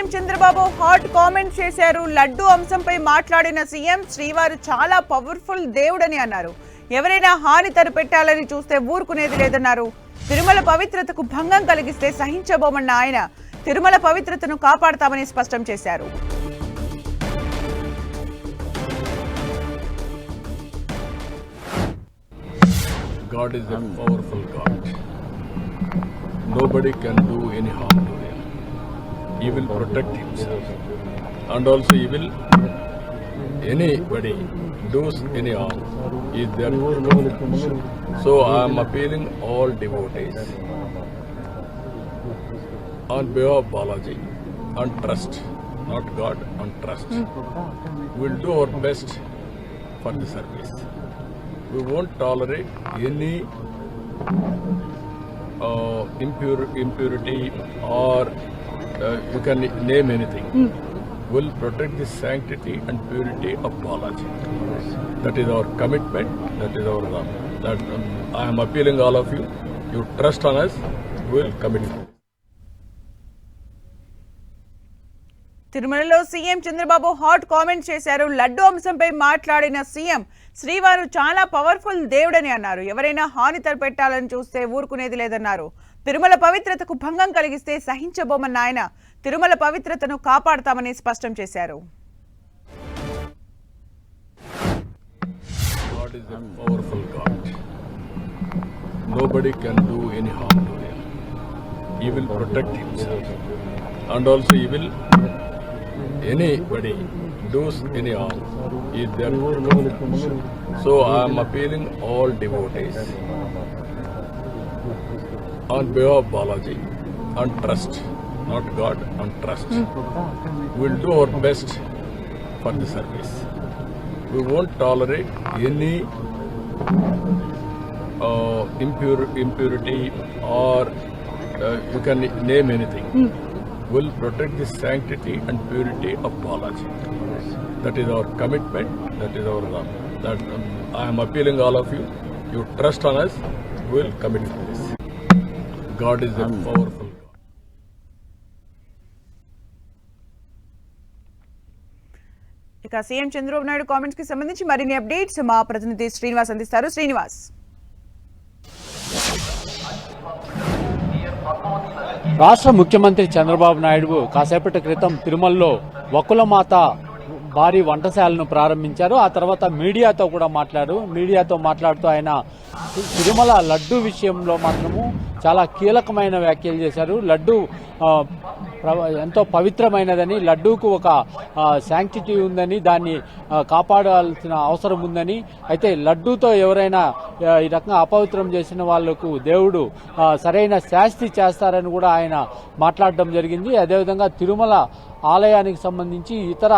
CM Chandrababu hot comment చేశారు లడ్డు అంశంపై మాట్లాడిన సీఎం శ్రీవారు చాలా పవర్ఫుల్ దేవుడని అన్నారు ఎవరైనా హాని తలపెట్టాలని చూస్తే ఊరుకునేది లేదన్నారు తిరుమల పవిత్రతకు భంగం కలిగిస్తే సహించబోమన్న ఆయన తిరుమల పవిత్రతను కాపాడతామని స్పష్టం చేశారు God is a powerful God. Nobody can do any harm to him. He will protect himself. And also he will anybody does any harm. Is there to protect. So I am appealing all devotees on behalf of Balaji and trust, not God, on trust. We will do our best for the service. We won't tolerate any uh, impure, impurity or you can name anything. We will protect the sanctity and purity of Balaji. That is our commitment. That is our love. That um, I am appealing all of you. You trust on us. We will commit. తిరుమలలో CM Chandrababu hot comment చేశారు. లడ్డు అంశంపై మాట్లాడిన CM శ్రీవారు చాలా powerful దేవుడని అన్నారు. ఎవరైనా హాని తలపెట్టాలని చూస్తే ఊరుకునేది లేదన్నారు. తిరుమల పవిత్రతకు భంగం కలిగిస్తే సహించబోమన్న ఆయన తిరుమల పవిత్రతను కాపాడతామని స్పష్టం చేశారు. Nobody can do any harm to him. He will protect himself. And also he will anybody does any harm. Is there. So I am appealing all devotees on behalf of Balaji on trust, not God, on trust. We will do our best for the service we won't tolerate any uh, impure, impurity or uh, you can name anything. Will protect the sanctity and purity of Balaji. That is our commitment. That is our love. That um, I am appealing all of you. You trust on us. We will commit to this. God is a powerful God. ఇక CM Chandrababu Naidu కామెంట్స్కి సంబంధించి మరిన్ని updates మా ప్రతినిధి శ్రీనివాస్ అందిస్తారు శ్రీనివాస్ రాష్ట్ర ముఖ్యమంత్రి చంద్రబాబు నాయుడు కాసేపటి క్రితం తిరుమలలో వకులమాత భారీ వంటశాలను ప్రారంభించారు. ఆ తర్వాత మీడియాతో కూడా మాట్లాడు మీడియాతో మాట్లాడుతూ ఆయన తిరుమల లడ్డు విషయంలో మాత్రము చాలా కీలకమైన వ్యాఖ్యలు చేశారు. లడ్డు ఎంతో పవిత్రమైనదని లడ్డూకు ఒక శాంక్టిటీ ఉందని దాన్ని కాపాడాల్సిన అవసరం ఉందని అయితే లడ్డూతో ఎవరైనా ఈ రకంగా అపవిత్రం చేసిన వాళ్ళకు దేవుడు సరైన శాస్తి చేస్తారని కూడా ఆయన మాట్లాడడం జరిగింది. అదేవిధంగా తిరుమల ఆలయానికి సంబంధించి ఇతర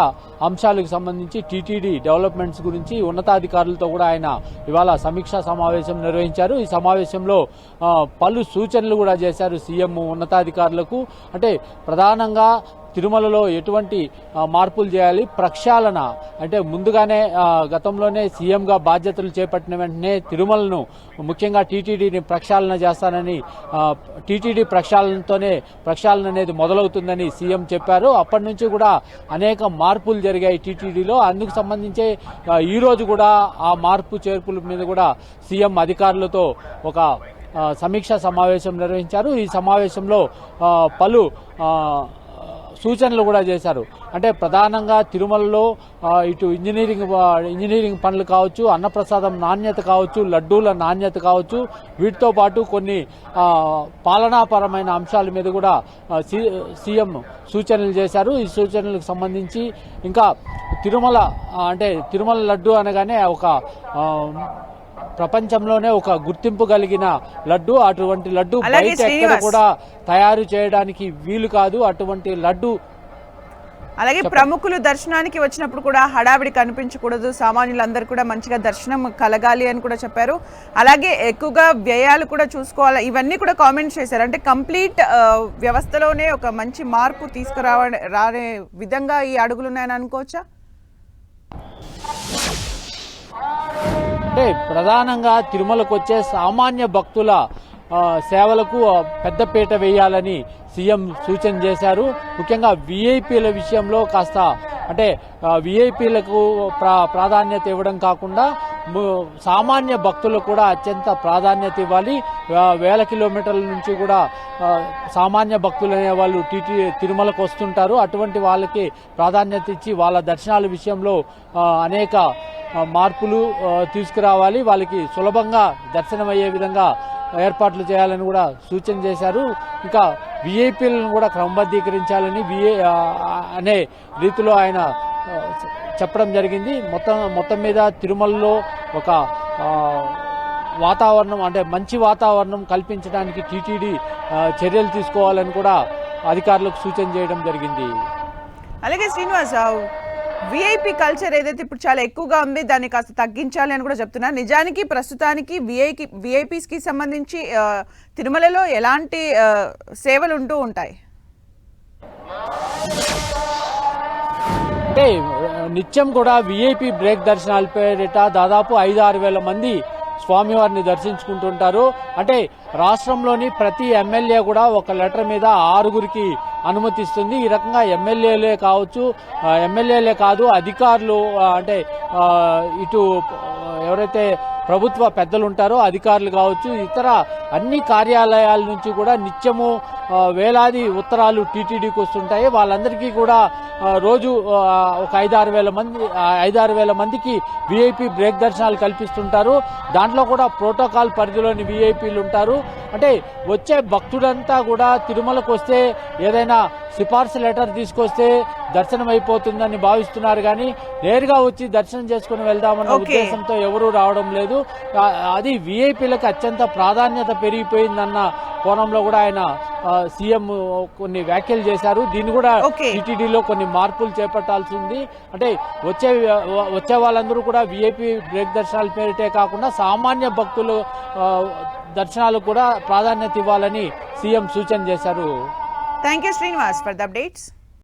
అంశాలకు సంబంధించి టీటీడీ డెవలప్మెంట్స్ గురించి ఉన్నతాధికారులతో కూడా ఆయన ఇవాళ సమీక్షా సమావేశం నిర్వహించారు. ఈ సమావేశంలో పలు సూచనలు కూడా చేశారు సీఎం ఉన్నతాధికారులకు. అంటే ప్రధానంగా తిరుమలలో ఎటువంటి మార్పులు చేయాలి. ప్రక్షాళన అంటే ముందుగానే గతంలోనే సీఎంగా బాధ్యతలు చేపట్టిన వెంటనే తిరుమలను ముఖ్యంగా టీటీడీని ప్రక్షాళన చేస్తానని టీటీడీ ప్రక్షాళనతోనే ప్రక్షాళన అనేది మొదలవుతుందని సీఎం చెప్పారు. అప్పటి నుంచి కూడా అనేక మార్పులు జరిగాయి టీటీడీలో. అందుకు సంబంధించి ఈరోజు కూడా ఆ మార్పు చేర్పుల మీద కూడా సీఎం అధికారులతో ఒక సమీక్షా సమావేశం నిర్వహించారు. ఈ సమావేశంలో పలు సూచనలు కూడా చేశారు. అంటే ప్రధానంగా తిరుమలలో ఇటు ఇంజనీరింగ్ ఇంజనీరింగ్ పనులు కావచ్చు అన్నప్రసాదం నాణ్యత కావచ్చు లడ్డూల నాణ్యత కావచ్చు వీటితో పాటు కొన్ని పాలనాపరమైన అంశాల మీద కూడా సి- సీఎం సూచనలు చేశారు. ఈ సూచనలకు సంబంధించి ఇంకా తిరుమల అంటే తిరుమల లడ్డు అనగానే ఒక ప్రపంచంలోనే ఒక గుర్తింపు కలిగిన లడ్డు అటువంటి లడ్డు బయట ఎక్కడ. కూడా తయారు చేయడానికి వీలు కాదు. అటువంటి లడ్డు అలాగే ప్రముఖులు దర్శనానికి వచ్చినప్పుడు కూడా హడావిడి కనిపించకూడదు. సామాన్యులందరూ కూడా మంచిగా దర్శనం కలగాలి అని కూడా చెప్పారు. అలాగే ఎక్కువగా వ్యయాలు కూడా చూసుకోవాలి? ఇవన్నీ కూడా కామెంట్స్ చేశారు. అంటే కంప్లీట్ వ్యవస్థలోనే ఒక మంచి మార్పు తీసుకురావ రానే విధంగా ఈ అడుగులు ఉన్నాయని అనుకోవచ్చా? అంటే ప్రధానంగా తిరుమలకు వచ్చే సామాన్య భక్తుల సేవలకు పెద్దపీట వేయాలని సీఎం సూచన చేశారు. ముఖ్యంగా విఐపీల విషయంలో కాస్త అంటే విఐపీలకు ప్రా ప్రాధాన్యత ఇవ్వడం కాకుండా సామాన్య భక్తులకు కూడా అత్యంత ప్రాధాన్యత ఇవ్వాలి. వేల కిలోమీటర్ల నుంచి కూడా సామాన్య భక్తులు అనే వాళ్ళు టీటీ తిరుమలకు వస్తుంటారు అటువంటి వాళ్ళకి ప్రాధాన్యత ఇచ్చి వాళ్ళ దర్శనాల విషయంలో అనేక మార్పులు తీసుకురావాలి. వాళ్ళకి సులభంగా దర్శనం అయ్యే విధంగా ఏర్పాట్లు చేయాలని కూడా సూచన చేశారు. ఇంకా విఐపీలను కూడా క్రమబద్ధీకరించాలని విఐ అనే రీతిలో ఆయన చెప్పడం జరిగింది. మొత్తం మొత్తం మీద తిరుమలలో ఒక వాతావరణం అంటే మంచి వాతావరణం కల్పించడానికి టీటీడీ చర్యలు తీసుకోవాలని కూడా అధికారులకు సూచన చేయడం జరిగింది. అలాగే శ్రీనివాస్ విఐపి కల్చర్ ఏదైతే ఇప్పుడు చాలా ఎక్కువగా ఉంది దాన్ని కాస్త తగ్గించాలి అని కూడా చెప్తున్నారు నిజానికి ప్రస్తుతానికి విఐకి విఐపీస్కి సంబంధించి తిరుమలలో ఎలాంటి సేవలు ఉంటూ ఉంటాయి? అంటే నిత్యం కూడా విఐపి బ్రేక్ దర్శనాల పేరిట దాదాపు ఐదు ఆరు వేల మంది స్వామివారిని దర్శించుకుంటుంటారు. అంటే రాష్ట్రంలోని ప్రతి ఎమ్మెల్యే కూడా ఒక లెటర్ మీద ఆరుగురికి అనుమతిస్తుంది. ఈ రకంగా ఎమ్మెల్యేలే కావచ్చు ఎమ్మెల్యేలే కాదు అధికారులు అంటే ఇటు ఎవరైతే ప్రభుత్వ పెద్దలు ఉంటారో అధికారులు కావచ్చు ఇతర అన్ని కార్యాలయాల నుంచి కూడా నిత్యము వేలాది ఉత్తరాలు టీటీడీకి వస్తుంటాయి. వాళ్ళందరికీ కూడా రోజు ఒక ఐదారు వేల మంది ఐదారు వేల మందికి విఐపి బ్రేక్ దర్శనాలు కల్పిస్తుంటారు. దాంట్లో కూడా ప్రోటోకాల్ పరిధిలోని విఐపీలు ఉంటారు. అంటే వచ్చే భక్తుడంతా కూడా తిరుమలకు వస్తే ఏదైనా సిఫార్సు లెటర్ తీసుకొస్తే దర్శనం అయిపోతుందని భావిస్తున్నారు కానీ నేరుగా వచ్చి దర్శనం చేసుకుని వెళ్దామన్న. ఉద్దేశంతో ఎవరూ రావడం లేదు. అది విఐపీలకు అత్యంత ప్రాధాన్యత పెరిగిపోయిందన్న కోణంలో కూడా ఆయన సీఎం కొన్ని వ్యాఖ్యలు చేశారు. దీన్ని కూడా. టీటీడీలో కొన్ని మార్పులు చేపట్టాల్సి ఉంది. అంటే వచ్చే వచ్చే వాళ్ళందరూ కూడా విఐపి బ్రేక్ దర్శనాల పేరిటే కాకుండా సామాన్య భక్తులు దర్శనాలకు కూడా ప్రాధాన్యత ఇవ్వాలని సీఎం సూచన చేశారు. Thank you Srinivas for the updates